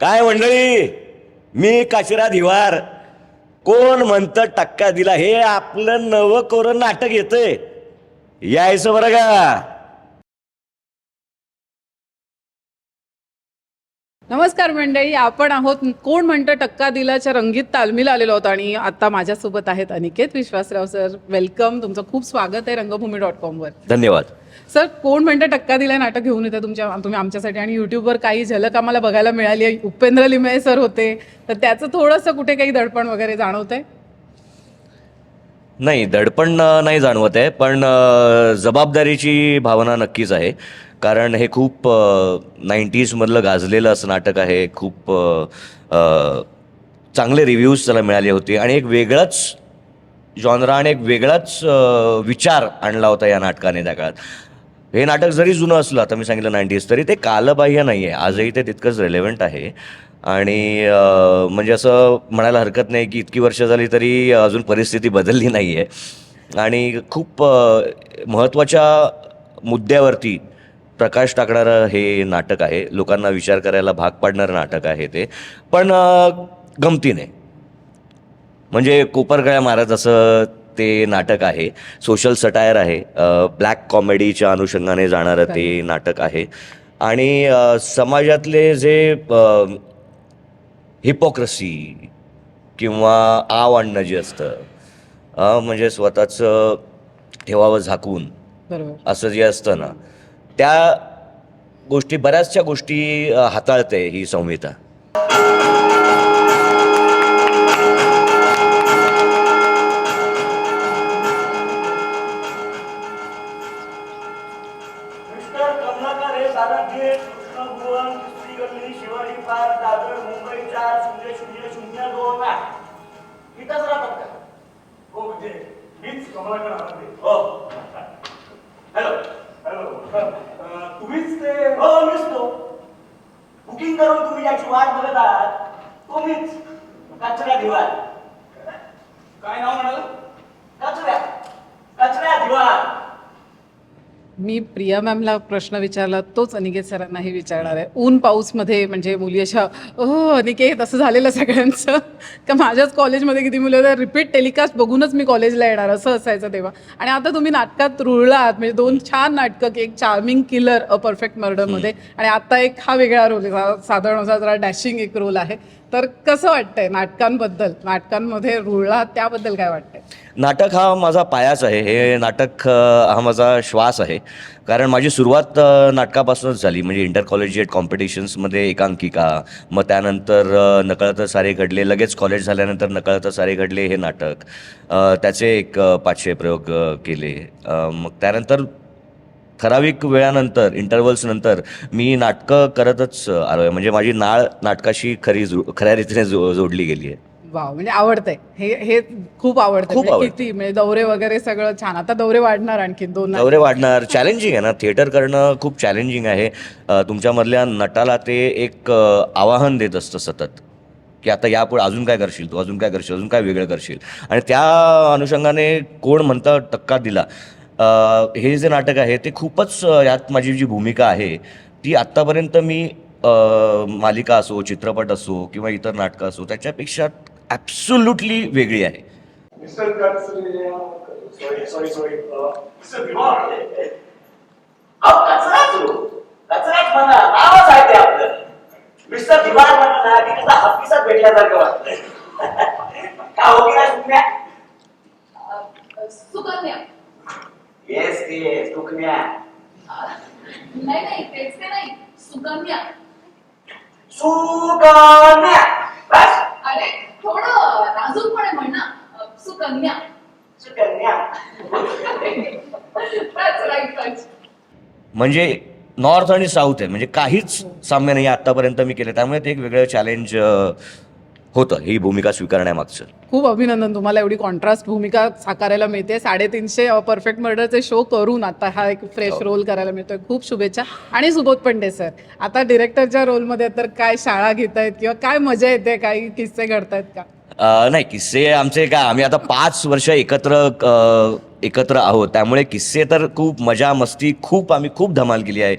काय मंडळी? मी काशिरा धिवार कोण म्हणतं टक्का दिला? हे आपलं नवं कोरं नाटक येतंय. यायचं बरं का? नमस्कार मंडळी आपण आहोत कोण म्हणतं टक्का दिलाच्या रंगीत तालमीला आलेलो आहोत आणि आता माझ्यासोबत आहेत अनिकेत विश्वासराव सर. वेलकम तुमचं खूप स्वागत आहे रंगभूमी डॉट कॉमवर धन्यवाद. सर कोण म्हणतं टक्का दिलाय नाटक घेऊन येते तुमच्या तुम्ही आमच्यासाठी आणि युट्यूबवर काही झलक आम्हाला बघायला मिळाली आहे. उपेंद्र लिमये सर होते. तर त्याचं थोडंसं कुठे काही दडपण वगैरे जाणवतंय? नाही दडपण नाही जाणवत आहे पण जबाबदारीची भावना नक्कीच आहे. कारण हे खूप नाईन्टीजमधलं गाजलेलं असं नाटक आहे. खूप चांगले रिव्ह्यूज त्याला मिळाले होते. आणि एक वेगळाच जॉनरा आणि एक वेगळाच विचार आणला होता या नाटकाने त्या काळात. हे नाटक जरी जुनं असलं आता मी सांगितलं नाईन्टीज तरी ते कालबाह्य नाही आहे आजही ते तितकंच रेलेव्हंट आहे. आणि म्हणजे असं म्हणायला हरकत नाही की इतकी वर्ष झाली तरी अजून परिस्थिती बदलली नाही आहे आणि खूप महत्त्वाच्या मुद्द्यावरती प्रकाश टाकणारं हे नाटक आहे. लोकांना विचार करायला भाग पाडणारं नाटक आहे ते. पण गमतीने म्हणजे कोपरगळ्या मारत असं ते नाटक आहे. सोशल सटायर आहे. ब्लॅक कॉमेडीच्या अनुषंगाने जाणारं ते नाटक आहे. आणि समाजातले जे हिपोक्रसी किंवा आव आणणं जे असतं अ, म्हणजे स्वतःचं ठेवावं झाकून बरोबर. असं जे असतं ना त्या गोष्टी बऱ्याचशा गोष्टी अ, हाताळते ही संहिता. मिस्टर कमलाकर हे सारंगे कृष्ण भुवन गल्ली शिवाजी पार्क दादर मुंबई चार शून्य शून्य शून्य दोन आठ. इथंच राहतात का? हो म्हणजे मीच कमलाकर आनंदे हो. हॅलो. हॅलो तुम्हीच ते हो मीच तो. बुकिंग करून तुम्ही ज्याची वाट बघत आहात तो मीच कचऱ्या दिवार काय नाव म्हणाल? कचऱ्या कचऱ्या दिवार मी प्रिया मॅमला प्रश्न विचारला तोच अनिकेत सरांनाही विचारणार आहे. ऊन पाऊसमध्ये म्हणजे मुली अशा ओ अनिकेत असं झालेलं सगळ्यांचं. का माझ्याच कॉलेजमध्ये किती मुलं होत्या? रिपीट टेलिकास्ट बघूनच मी कॉलेजला येणार असं असायचं तेव्हा. आणि आता तुम्ही नाटकात रुळलात म्हणजे दोन छान नाटकं एक चार्मिंग किलर अ परफेक्ट मर्डरमध्ये. आणि आता एक हा वेगळा रोल आहे साधारण असा जरा डॅशिंग एक रोल आहे. तर कसं वाटतंय नाटकांबद्दल? नाटकांमध्ये रुळला त्याबद्दल काय वाटतंय? नाटक हा माझा पायाच आहे. हे नाटक हा माझा श्वास आहे. कारण माझी सुरुवात नाटकापासूनच झाली. म्हणजे इंटर कॉलेजिएट कॉम्पिटिशन्समध्ये एकांकिका मग त्यानंतर नकळतं नकळत सारे घडले. लगेच कॉलेज झाल्यानंतर नकळत सारे घडले हे नाटक. त्याचे एक पाचशे प्रयोग केले. मग त्यानंतर ठराविक वेळानंतर इंटरवल्स नंतर मी नाटकं करतच आलो आहे म्हणजे माझी नाळ नाटकाशी खरी जो खऱ्या रीतीने जो जोडली गेली आहे वाव. म्हणजे आवडतंय. हे हे खूप आवडतं. खूप म्हणजे आवडतं. किती? म्हणजे दौरे वगैरे सगळं छान. आता दौरे वाढणार आणखी दोन दौरे वाढणार. चॅलेंजिंग आहे ना. थिएटर करणं खूप चॅलेंजिंग आहे. अ, तुमच्यामधल्या नटाला ते एक अ, आवाहन देत असतं सतत. की आता यापुढे अजून काय करशील तू? अजून काय करशील? अजून काय वेगळं करशील? आणि त्या अनुषंगाने कोण म्हणतं टक्का दिला. हे जे नाटक आहे ते खूपच यात माझी जी भूमिका आहे ती आत्तापर्यंत मी मालिका असो चित्रपट असो किंवा इतर नाटकं असो त्याच्यापेक्षा ॲब्सोल्युटली वेगळी आहे. मिस्टर की सुकन्या येस ते सुकण्या नाही नाही तेच ते नाही. सुकन्या. सुकन्या. बस. अरे थोडं नाजूकपणे म्हण ना. अ, Sukanya. Sukanya. That's right, touch. म्हणजे नॉर्थ आणि साऊथ आहे. म्हणजे काहीच साम्य नाही आत्तापर्यंत मी केलं. त्यामुळे ते एक वेगळं चॅलेंज होतं ही भूमिका स्वीकारण्यामागचं. खूप अभिनंदन तुम्हाला एवढी कॉन्ट्रास्ट भूमिका साकारायला मिळते. साडेतीनशे परफेक्ट मर्डरचे शो करून आता हा एक फ्रेश हो. रोल करायला मिळतोय. खूप शुभेच्छा. आणि सुबोध पंडे सर आता डिरेक्टरच्या रोलमध्ये तर काय शाळा घेत आहेत किंवा काय मजा येते? काही किस्से घडतायत का? नाही किस्से आमचे काय आम्ही आता पाच वर्ष एकत्र एकत्र आहोत. त्यामुळे किस्से तर खूप मजा मस्ती खूप आम्ही खूप धमाल केली आहे.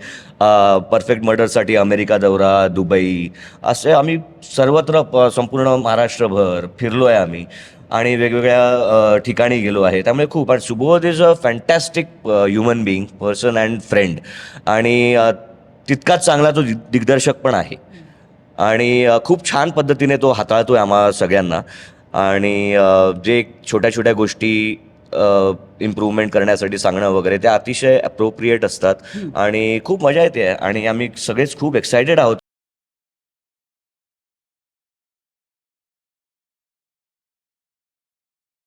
परफेक्ट मर्डरसाठी अमेरिका दौरा दुबई असे आम्ही सर्वत्र प संपूर्ण महाराष्ट्रभर फिरलो आहे आम्ही. आणि वेगवेगळ्या ठिकाणी गेलो आहे. त्यामुळे खूप. आणि Subodh is a fantastic human being person and friend आणि तितकाच चांगला तो दिग्दर्शक पण आहे. आणि खूप छान पद्धतीने तो हाताळतो आहे आम्हा सगळ्यांना. आणि जे छोट्या छोट्या गोष्टी इम्प्रूव्हमेंट करण्यासाठी सांगणं वगैरे त्या अतिशय अप्रोप्रिएट असतात. आणि खूप मजा येते. आणि आम्ही सगळेच खूप एक्सायटेड आहोत.